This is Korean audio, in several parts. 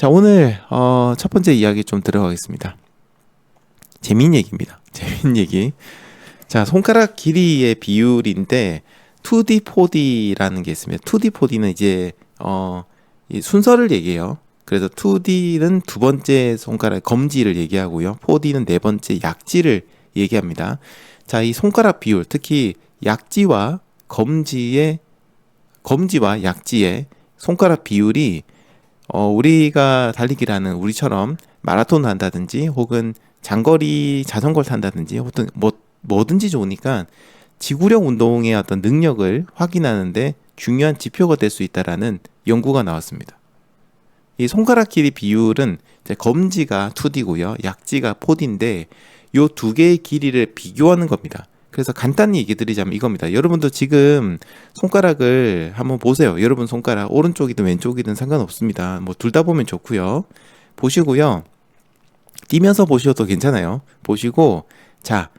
자, 오늘 어, 첫 번째 이야기 좀 들어가겠습니다. 재미있는 얘기입니다. 재미있는 얘기. 자, 손가락 길이의 비율인데 2D, 4D라는 게 있습니다. 2D, 4D는 이제 어, 이 순서를 얘기해요. 그래서 2D는 두 번째 손가락 검지를 얘기하고요. 4D는 네 번째 약지를 얘기합니다. 자, 이 손가락 비율, 특히 약지와 검지의 검지와 약지의 손가락 비율이 어, 우리가 달리기를 하는 우리처럼 마라톤 한다든지 혹은 장거리 자전거를 탄다든지 혹은 뭐 뭐든지 좋으니까 지구력 운동의 어떤 능력을 확인하는데 중요한 지표가 될 수 있다라는 연구가 나왔습니다. 이 손가락 길이 비율은 이제 검지가 2D고요. 약지가 4D인데 요 두 개의 길이를 비교하는 겁니다. 그래서 간단히 얘기 드리자면 이겁니다. 여러분도 지금 손가락을 한번 보세요. 여러분 손가락 오른쪽이든 왼쪽이든 상관없습니다. 뭐 둘 다 보면 좋고요. 보시고요. 뛰면서 보셔도 괜찮아요. 보시고 자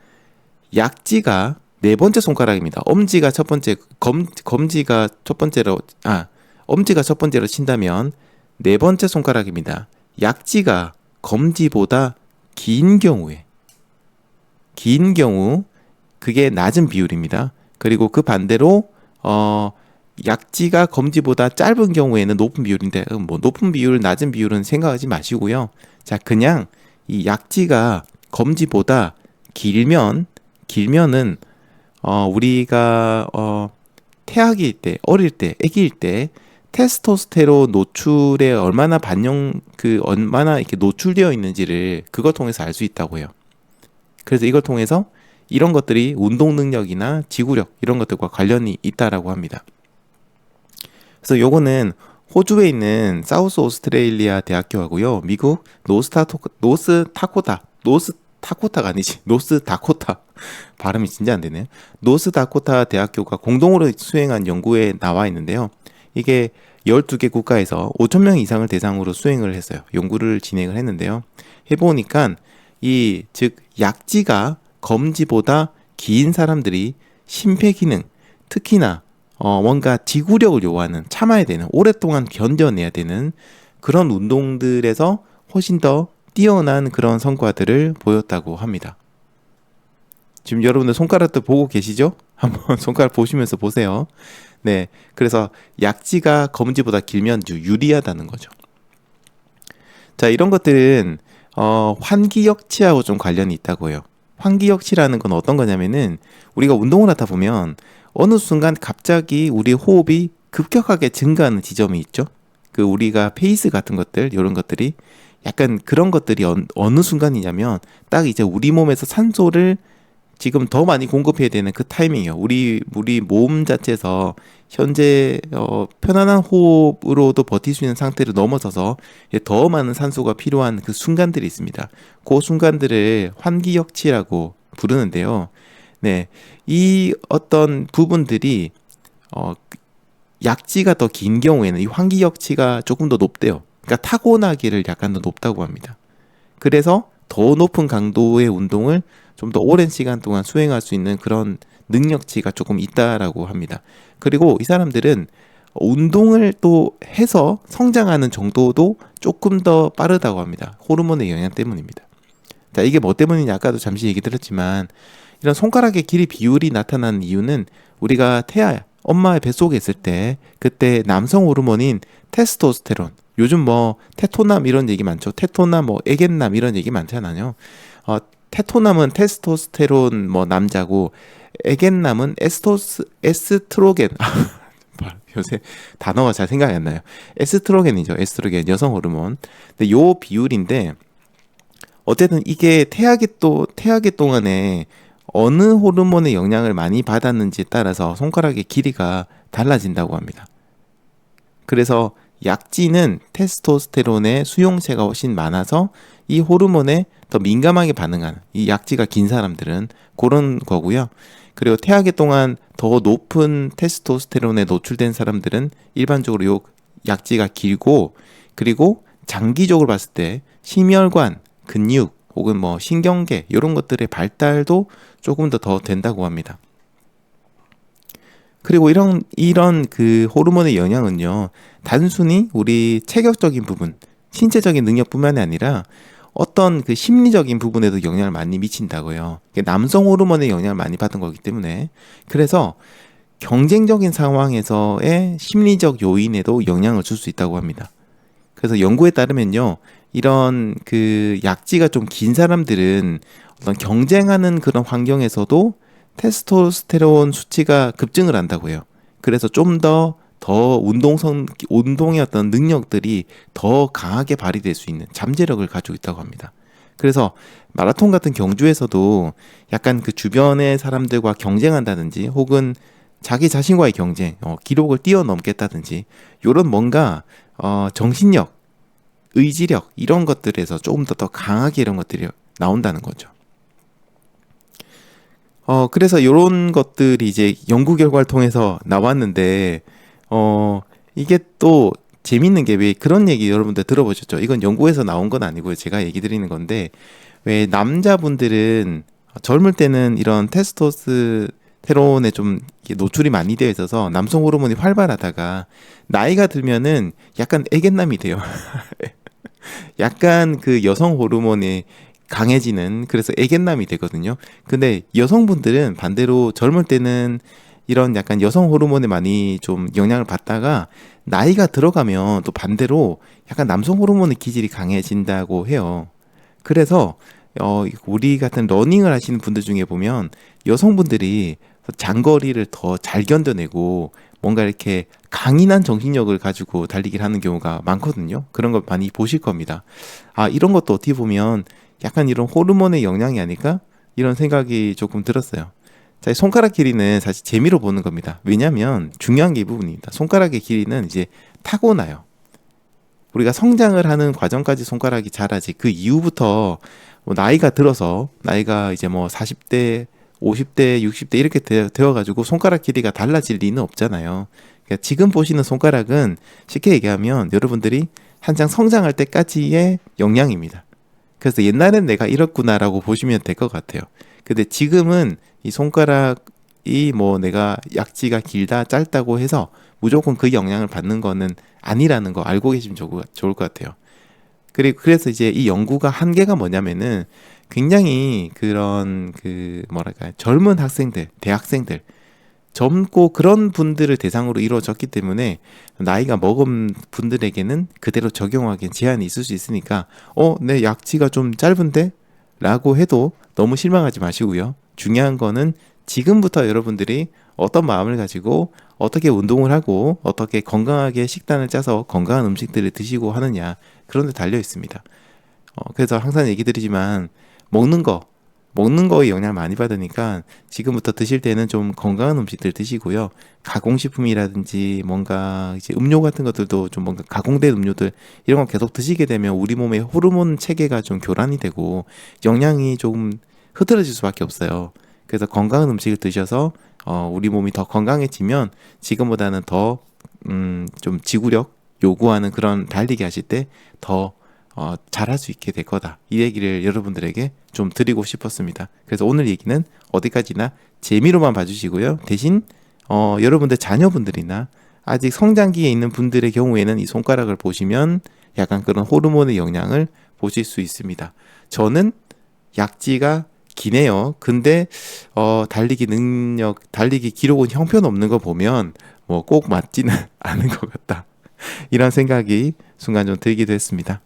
약지가 네 번째 손가락입니다. 엄지가 첫 번째 검 검지가 첫 번째로 아 엄지가 첫 번째로 친다면 네 번째 손가락입니다. 약지가 검지보다 긴 경우에 긴 경우 그게 낮은 비율입니다. 그리고 그 반대로 어 약지가 검지보다 짧은 경우에는 높은 비율인데 음, 뭐 높은 비율, 낮은 비율은 생각하지 마시고요. 자, 그냥 이 약지가 검지보다 길면 길면은 어 우리가 어 태아기일 때, 어릴 때, 아기일 때 테스토스테론 노출에 얼마나 반영 그 얼마나 이렇게 노출되어 있는지를 그걸 통해서 알 수 있다고 해요. 그래서 이걸 통해서 이런 것들이 운동 능력이나 지구력 이런 것들과 관련이 있다라고 합니다. 그래서 요거는 호주에 있는 사우스 오스트레일리아 대학교하고요. 미국 노스타토 노스 타코타 노스 타코타가 아니지 노스 다코타 발음이 진짜 안 되네요. 노스 다코타 대학교가 공동으로 수행한 연구에 나와 있는데요. 이게 12개 국가에서 5천 명 이상을 대상으로 수행을 했어요. 연구를 진행을 했는데요. 해보니까 이 즉 약지가 검지보다 긴 사람들이 심폐 기능, 특히나 어, 뭔가 지구력을 요하는 참아야 되는 오랫동안 견뎌내야 되는 그런 운동들에서 훨씬 더 뛰어난 그런 성과들을 보였다고 합니다. 지금 여러분들 손가락도 보고 계시죠? 한번 손가락 보시면서 보세요. 네. 그래서 약지가 검지보다 길면 유리하다는 거죠. 자, 이런 것들은 어, 환기역치하고 좀 관련이 있다고 해요. 환기역치라는 건 어떤 거냐면은 우리가 운동을 하다 보면 어느 순간 갑자기 우리 호흡이 급격하게 증가하는 지점이 있죠. 그 우리가 페이스 같은 것들 이런 것들이 약간 그런 것들이 어, 어느 순간이냐면 딱 이제 우리 몸에서 산소를 지금 더 많이 공급해야 되는 그 타이밍이요. 우리 우리 몸 자체에서 현재 어, 편안한 호흡으로도 버틸 수 있는 상태를 넘어서서 더 많은 산소가 필요한 그 순간들이 있습니다. 그 순간들을 환기역치라고 부르는데요. 네, 이 어떤 부분들이 어, 약지가 더 긴 경우에는 이 환기역치가 조금 더 높대요. 그러니까 타고나기를 약간 더 높다고 합니다. 그래서 더 높은 강도의 운동을 좀 더 오랜 시간 동안 수행할 수 있는 그런 능력치가 조금 있다라고 합니다. 그리고 이 사람들은 운동을 또 해서 성장하는 정도도 조금 더 빠르다고 합니다. 호르몬의 영향 때문입니다. 자, 이게 뭐 때문이냐 아까도 잠시 얘기 드렸지만 이런 손가락의 길이 비율이 나타나는 이유는 우리가 태아 엄마의 뱃속에 있을 때 그때 남성 호르몬인 테스토스테론 요즘 뭐 테토남 이런 얘기 많죠. 테토남 뭐 에겐남 이런 얘기 많잖아요. 어, 테토남은 테스토스테론 뭐 남자고 에겐남은 에스토스 에스트로겐 요새 단어가 잘 생각이 안 나요. 에스트로겐이죠. 에스트로겐 여성 호르몬. 근데 요 비율인데 어쨌든 이게 태아기 또 태아기 동안에 어느 호르몬의 영향을 많이 받았는지에 따라서 손가락의 길이가 달라진다고 합니다. 그래서 약지는 테스토스테론의 수용체가 훨씬 많아서 이 호르몬에 더 민감하게 반응하는 이 약지가 긴 사람들은 그런 거고요. 그리고 태아기 동안 더 높은 테스토스테론에 노출된 사람들은 일반적으로 요 약지가 길고 그리고 장기적으로 봤을 때 심혈관, 근육 혹은 뭐 신경계 이런 것들의 발달도 조금 더 더 된다고 합니다. 그리고 이런 이런 그 호르몬의 영향은요 단순히 우리 체격적인 부분 신체적인 능력뿐만이 아니라 어떤 그 심리적인 부분에도 영향을 많이 미친다고요. 남성 호르몬의 영향을 많이 받은 거기 때문에 그래서 경쟁적인 상황에서의 심리적 요인에도 영향을 줄 수 있다고 합니다. 그래서 연구에 따르면요. 이런 그 약지가 좀 긴 사람들은 어떤 경쟁하는 그런 환경에서도 테스토스테론 수치가 급증을 한다고 해요. 그래서 좀더더 운동성 운동의 어떤 능력들이 더 강하게 발휘될 수 있는 잠재력을 가지고 있다고 합니다. 그래서 마라톤 같은 경주에서도 약간 그 주변의 사람들과 경쟁한다든지 혹은 자기 자신과의 경쟁, 어, 기록을 뛰어넘겠다든지 이런 뭔가 어, 정신력, 의지력 이런 것들에서 조금 더 더 강하게 이런 것들이 나온다는 거죠. 어, 그래서 이런 것들이 이제 연구 결과를 통해서 나왔는데, 어, 이게 또 재밌는 게 왜 그런 얘기 여러분들 들어보셨죠? 이건 연구에서 나온 건 아니고요. 제가 얘기 드리는 건데, 왜 남자분들은 젊을 때는 이런 테스토스테론에 좀 노출이 많이 되어 있어서 남성 호르몬이 활발하다가 나이가 들면은 약간 애견남이 돼요. 약간 그 여성 호르몬이 강해지는 그래서 애견남이 되거든요. 근데 여성분들은 반대로 젊을 때는 이런 약간 여성 호르몬에 많이 좀 영향을 받다가 나이가 들어가면 또 반대로 약간 남성 호르몬의 기질이 강해진다고 해요. 그래서 어 우리 같은 러닝을 하시는 분들 중에 보면 여성분들이 장거리를 더 잘 견뎌내고 뭔가 이렇게 강인한 정신력을 가지고 달리기를 하는 경우가 많거든요. 그런 걸 많이 보실 겁니다. 아, 이런 것도 어떻게 보면 약간 이런 호르몬의 영향이 아닐까? 이런 생각이 조금 들었어요. 자, 손가락 길이는 사실 재미로 보는 겁니다. 왜냐하면 중요한 게 이 부분입니다. 손가락의 길이는 이제 타고나요. 우리가 성장을 하는 과정까지 손가락이 자라지 그 이후부터 뭐 나이가 들어서 나이가 이제 뭐 40대, 50대, 60대 이렇게 되어 가지고 손가락 길이가 달라질 리는 없잖아요. 그러니까 지금 보시는 손가락은 쉽게 얘기하면 여러분들이 한창 성장할 때까지의 영향입니다. 그래서 옛날엔 내가 이렇구나라고 보시면 될 것 같아요. 근데 지금은 이 손가락이 뭐 내가 약지가 길다 짧다고 해서 무조건 그 영향을 받는 거는 아니라는 거 알고 계시면 좋을 것 같아요. 그리고 그래서 이제 이 연구가 한계가 뭐냐면은 굉장히 그런 그 뭐랄까 젊은 학생들, 대학생들 젊고 그런 분들을 대상으로 이루어졌기 때문에 나이가 먹은 분들에게는 그대로 적용하기엔 제한이 있을 수 있으니까 어, 내 약지가 좀 짧은데? 라고 해도 너무 실망하지 마시고요. 중요한 거는 지금부터 여러분들이 어떤 마음을 가지고 어떻게 운동을 하고 어떻게 건강하게 식단을 짜서 건강한 음식들을 드시고 하느냐 그런 데 달려 있습니다. 어, 그래서 항상 얘기 드리지만 먹는 거 먹는 거에 영향을 많이 받으니까 지금부터 드실 때는 좀 건강한 음식들 드시고요. 가공식품이라든지 뭔가 이제 음료 같은 것들도 좀 뭔가 가공된 음료들 이런 거 계속 드시게 되면 우리 몸의 호르몬 체계가 좀 교란이 되고 영양이 조금 흐트러질 수밖에 없어요. 그래서 건강한 음식을 드셔서 어, 우리 몸이 더 건강해지면 지금보다는 더 음, 좀 지구력 요구하는 그런 달리기 하실 때 더 어, 잘할 수 있게 될 거다. 이 얘기를 여러분들에게 좀 드리고 싶었습니다. 그래서 오늘 얘기는 어디까지나 재미로만 봐주시고요. 대신 어, 여러분들 자녀분들이나 아직 성장기에 있는 분들의 경우에는 이 손가락을 보시면 약간 그런 호르몬의 영향을 보실 수 있습니다. 저는 약지가 기네요. 근데 어, 달리기 능력, 달리기 기록은 형편없는 거 보면 뭐 꼭 맞지는 않은 것 같다. 이런 생각이 순간 좀 들기도 했습니다.